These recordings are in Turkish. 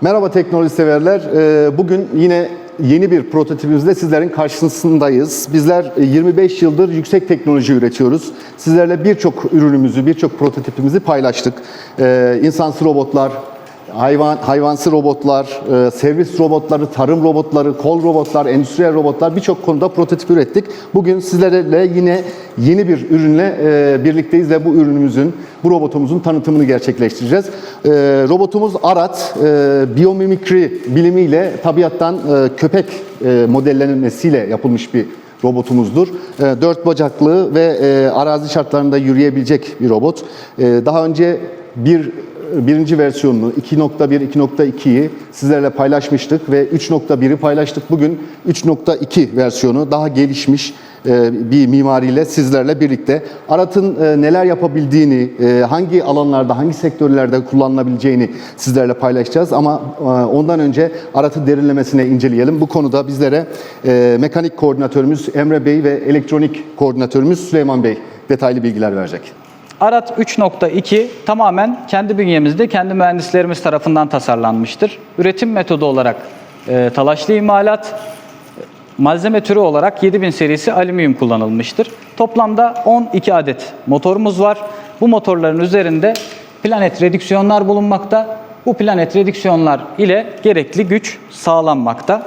Merhaba teknoloji severler. Ee, Bugün yine yeni bir prototipimizle sizlerin karşısındayız. Bizler e, 25 yıldır yüksek teknoloji üretiyoruz. Sizlerle birçok ürünümüzü, birçok prototipimizi paylaştık. Ee, İnsansı robotlar, hayvan hayvansı robotlar, e, servis robotları, tarım robotları, kol robotlar, endüstriyel robotlar birçok konuda prototip ürettik. Bugün sizlerle yine yeni bir ürünle e, birlikteyiz ve bu ürünümüzün, bu robotumuzun tanıtımını gerçekleştireceğiz. E, robotumuz Arat, e, biyomimikri bilimiyle tabiattan e, köpek e, modellenmesiyle yapılmış bir robotumuzdur. E, Dört bacaklı ve e, arazi şartlarında yürüyebilecek bir robot. E, Daha önce bir birinci versiyonunu 2.1, 2.2'yi sizlerle paylaşmıştık ve 3.1'i paylaştık. Bugün 3.2 versiyonu daha gelişmiş e, bir mimariyle sizlerle birlikte Arat'ın e, neler yapabildiğini, e, hangi alanlarda, hangi sektörlerde kullanılabileceğini sizlerle paylaşacağız. Ama ondan önce Arat'ı derinlemesine inceleyelim. Bu konuda bizlere mekanik koordinatörümüz Emre Bey ve elektronik koordinatörümüz Süleyman Bey detaylı bilgiler verecek. Arat 3.2 tamamen kendi bünyemizde, kendi mühendislerimiz tarafından tasarlanmıştır. Üretim metodu olarak e, talaşlı imalat, malzeme türü olarak 7000 serisi alüminyum kullanılmıştır. Toplamda 12 adet motorumuz var. Bu motorların üzerinde planet redüksiyonlar bulunmakta. Bu planet redüksiyonlar ile gerekli güç sağlanmakta.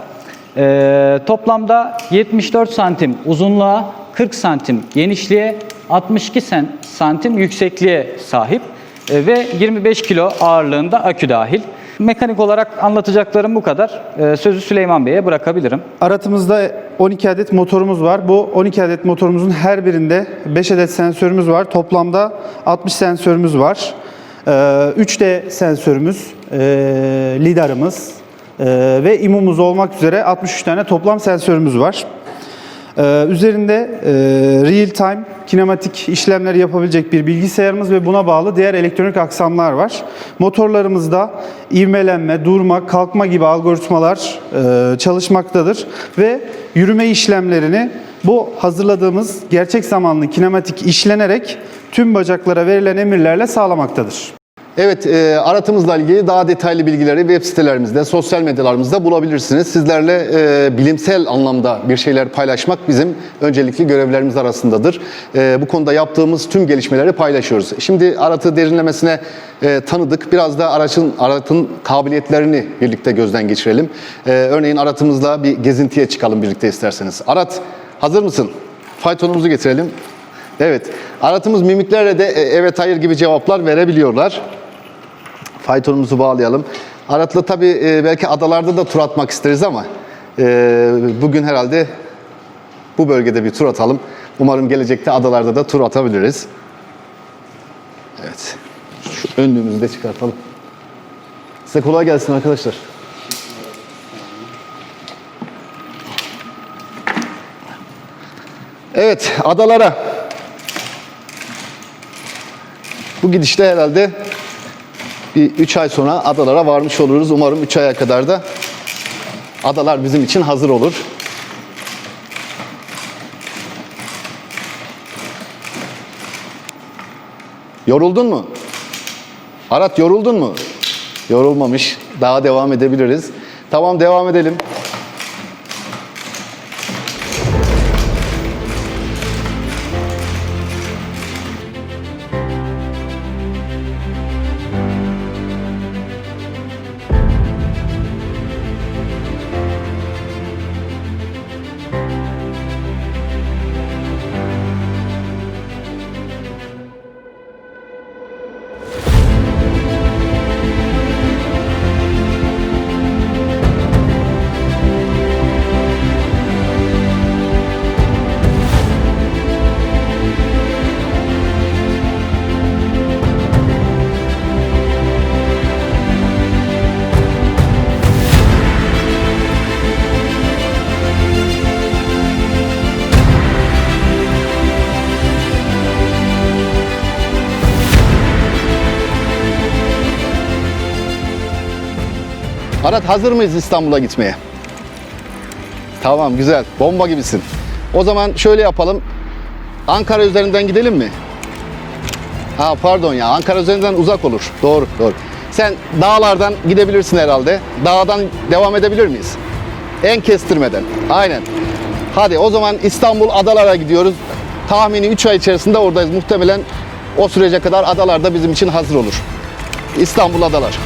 Ee, toplamda 74 santim uzunluğa, 40 santim genişliğe, 62 sen- santim yüksekliğe sahip Ee, ve 25 kilo ağırlığında akü dahil. Mekanik olarak anlatacaklarım bu kadar. Ee, sözü Süleyman Bey'e bırakabilirim. Aratımızda 12 adet motorumuz var. Bu 12 adet motorumuzun her birinde 5 adet sensörümüz var. Toplamda 60 sensörümüz var. Ee, 3D sensörümüz, ee, lidarımız ve imumuz olmak üzere 63 tane toplam sensörümüz var. Ee, üzerinde e, real time kinematik işlemler yapabilecek bir bilgisayarımız ve buna bağlı diğer elektronik aksamlar var. Motorlarımızda ivmelenme, durma, kalkma gibi algoritmalar e, çalışmaktadır ve yürüme işlemlerini bu hazırladığımız gerçek zamanlı kinematik işlenerek tüm bacaklara verilen emirlerle sağlamaktadır. Evet, e, aratımızla ilgili daha detaylı bilgileri web sitelerimizde, sosyal medyalarımızda bulabilirsiniz. Sizlerle e, bilimsel anlamda bir şeyler paylaşmak bizim öncelikli görevlerimiz arasındadır. E, bu konuda yaptığımız tüm gelişmeleri paylaşıyoruz. Şimdi aratı derinlemesine e, tanıdık. Biraz da aracın, aratın kabiliyetlerini birlikte gözden geçirelim. E, örneğin aratımızla bir gezintiye çıkalım birlikte isterseniz. Arat, hazır mısın? Faytonumuzu getirelim. Evet, aratımız mimiklerle de e, evet hayır gibi cevaplar verebiliyorlar. Faytonumuzu bağlayalım. Arat'la tabii e, belki adalarda da tur atmak isteriz ama e, bugün herhalde bu bölgede bir tur atalım. Umarım gelecekte adalarda da tur atabiliriz. Evet. Şu önlüğümüzü de çıkartalım. Size kolay gelsin arkadaşlar. Evet, adalara. Bu gidişte herhalde bir 3 ay sonra adalara varmış oluruz. Umarım 3 aya kadar da adalar bizim için hazır olur. Yoruldun mu? Arat yoruldun mu? Yorulmamış. Daha devam edebiliriz. Tamam devam edelim. Arat hazır mıyız İstanbul'a gitmeye? Tamam güzel. Bomba gibisin. O zaman şöyle yapalım. Ankara üzerinden gidelim mi? Ha pardon ya Ankara üzerinden uzak olur. Doğru doğru. Sen dağlardan gidebilirsin herhalde. Dağdan devam edebilir miyiz? En kestirmeden. Aynen. Hadi o zaman İstanbul adalara gidiyoruz. Tahmini 3 ay içerisinde oradayız. Muhtemelen o sürece kadar adalar da bizim için hazır olur. İstanbul adalar.